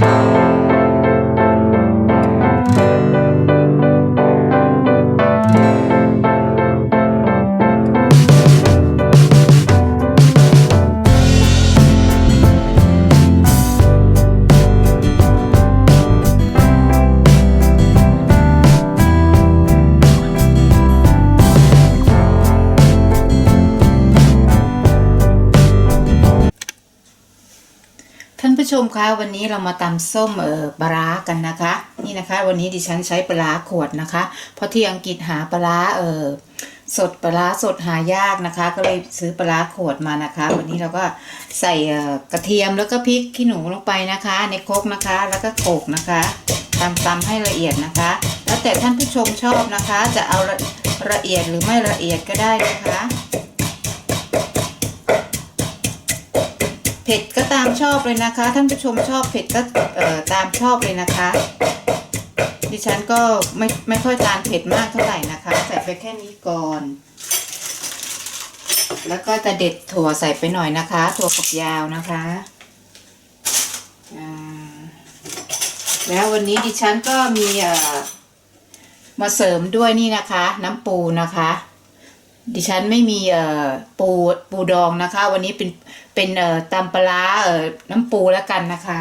ท่ ชมคะวันนี้เรามาตำส้มเออปลากันนะคะ นี่นะคะ วันนี้ดิฉันใช้ปลาขวดนะคะ เพราะที่อังกฤษหาปลาเออสดปลาสดหายากนะคะ ก็เลยซื้อปลาขวดมานะคะ วันนี้เราก็ใส่ออกระเทียมแล้วก็พริกขี้หนูลงไปนะคะ ในครกนะคะ แล้วก็โขกนะคะตำตำให้ละเอียดนะคะ แล้วแต่ท่านผู้ชมชอบนะคะ จะเอาละละเอียดหรือไม่ละเอียดก็ได้นะคะ เผ็ดก็ตามชอบเลยนะคะ ท่านผู้ชมชอบเผ็ดก็เอ่อตามชอบเลยนะคะ ดิฉันก็ไม่ไม่ค่อยทานเผ็ดมากเท่าไหร่นะคะใส่ไปแค่นี้ก่อน แล้วก็จะเด็ดถั่วใส่ไปหน่อยนะคะ ถั่วฝักยาวนะคะแล้ววันนี้ดิฉันก็มีเอ่อมาเสริมด้วยนี่นะคะ น้ำปูนะคะ ดิฉันไม่มีเอ่อปูปูดองนะคะ วันนี้เป็นเป็นเอ่อตำปลาเอ่อน้ำปูแล้วกันนะคะ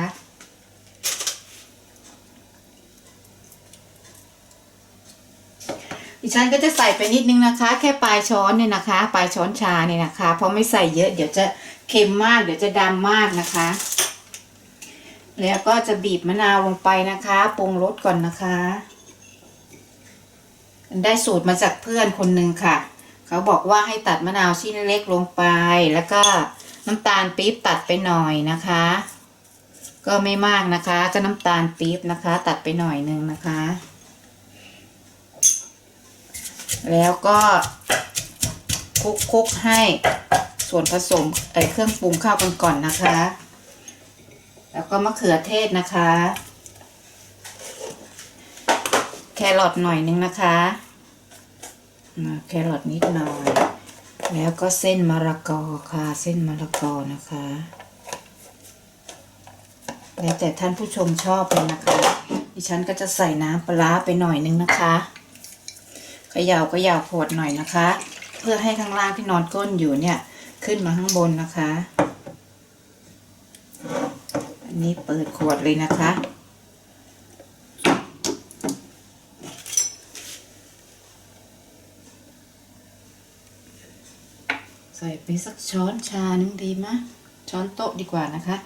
ดิฉันก็จะใส่ไปนิดนึงนะคะ แค่ปลายช้อนเนี่ยนะคะปลายช้อนชาเนี่ยนะคะ เพราะไม่ใส่เยอะเดี๋ยวจะเค็มมาก เดี๋ยวจะดำมากนะคะ แล้วก็จะบีบมะนาวลงไปนะคะปรุงรสก่อนนะคะ ได้สูตรมาจากเพื่อนคนหนึ่งค่ะ เขาบอกว่าให้ตัดมะนาวชิ้นเล็กลงไป แล้วก็น้ำตาลปี๊บตัดไปหน่อยนะคะ ก็ไม่มากนะคะ ก็น้ำตาลปี๊บนะคะ ตัดไปหน่อยหนึงนะคะ แล้วก็คลุกคลุกให้ส่วนผสมเอ่อเครื่องปรุงข้าวกันก่อนนะคะ แล้วก็มะเขือเทศนะคะ แครอทหน่อยนึงนะคะ อ่าแครอทนิดหน่อย แล้วก็เส้นมะละกอค่ะ เส้นมะละกอนะคะ แล้วแต่ท่านผู้ชมชอบเลยนะคะ ดิฉันก็จะใส่น้ำปลาร้าไปหน่อยนึงนะคะเขย่าก็ยาวขวดหน่อยนะคะ เพื่อให้ข้างล่างที่นอนก้นอยู่เนี่ย ขึ้นมาข้างบนนะคะ อันนี้เปิดขวดเลยนะคะ ใส่ไปสักช้อนชานึงดีมะ ช้อนโต๊ะดีกว่านะคะ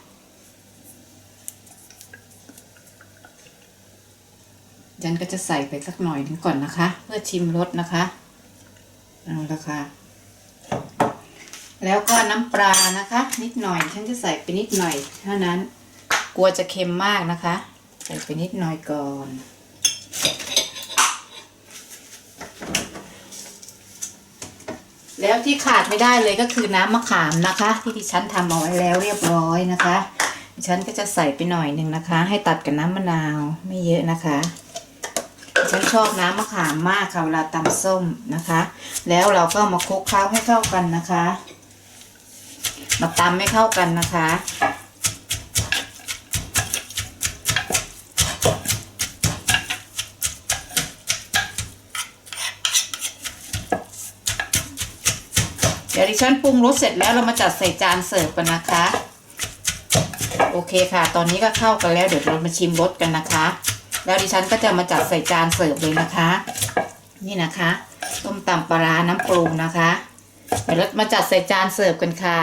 ยันก็จะใส่ไปสักหน่อยนึงก่อนนะคะ เพื่อชิมรสนะคะ เอาละค่ะ แล้วก็น้ำปลานะคะ นิดหน่อย ฉันจะใส่ไปนิดหน่อยเท่านั้น กลัวจะเค็มมากนะคะ ใส่ไปนิดหน่อยก่อน แล้วที่ขาดไม่ได้เลยก็คือน้ำมะขามนะคะ ที่ดิฉันทำเอาไว้แล้วเรียบร้อยนะคะ ดิฉันก็จะใส่ไปหน่อยหนึ่งนะคะ ให้ตัดกับน้ำมะนาวไม่เยอะนะคะฉันชอบน้ำมะขามมากค่ะเวลาตำส้มนะคะ แล้วเราก็มาคลุกเคล้าให้เข้ากันนะคะมาตำให้เข้ากันนะคะ เดี๋ยวดิ ฉันปรุงรสเสร็จแล้วเรามาจัดใส่จานเสิร์ฟกันนะคะ โอเคค่ะ ตอนนี้ก็เข้ากันแล้วเดี๋ยวเรามาชิมรสกันนะคะ แล้วดิฉันก็จะมาจัดใส่จานเสิร์ฟเลยนะคะ นี่นะคะต้มตำปลาร้าน้ำปรุงนะคะเดี๋ยวเรามาจัดใส่จานเสิร์ฟกันค่ะ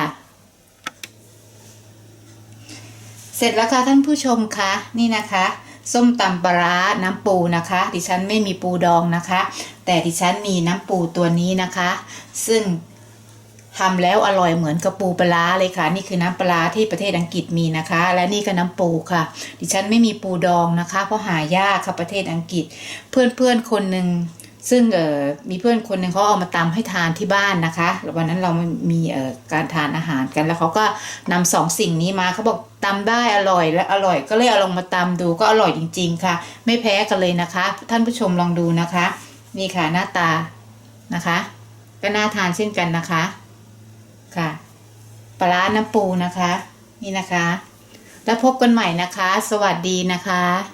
เสร็จแล้วค่ะท่านผู้ชมคะนี่นะคะส้มตำปลาร้าน้ำปูนะคะ ดิฉันไม่มีปูดองนะคะ แต่ดิฉันมีน้ำปูตัวนี้นะคะ ซึ่ง ทำแล้วอร่อยเหมือนกับปูปลาเลยค่ะ นี่คือน้ำปลาที่ประเทศอังกฤษมีนะคะ และนี่ก็น้ำปูค่ะ ดิฉันไม่มีปูดองนะคะ เพราะหายากค่ะประเทศอังกฤษ เพื่อนเพื่อนๆคนหนึ่งซึ่งเอ่อมีเพื่อนคนหนึ่งเขาเอามาตำให้ทานที่บ้านนะคะวันนั้นเรามีเอ่อการทานอาหารกันแล้วเขาก็นำสองสิ่งนี้มาเขาบอกตำได้อร่อยและอร่อยก็เลยเอาลงมาตำดูก็อร่อยจริง ๆ ค่ะ ไม่แพ้กันเลยนะคะ ท่านผู้ชมลองดูนะคะ นี่ค่ะหน้าตานะคะ ก็น่าทานเช่นกันนะคะ ค่ะ ปลาน้ำปูนะคะ นี่นะคะ แล้วพบกันใหม่นะคะ สวัสดีนะคะ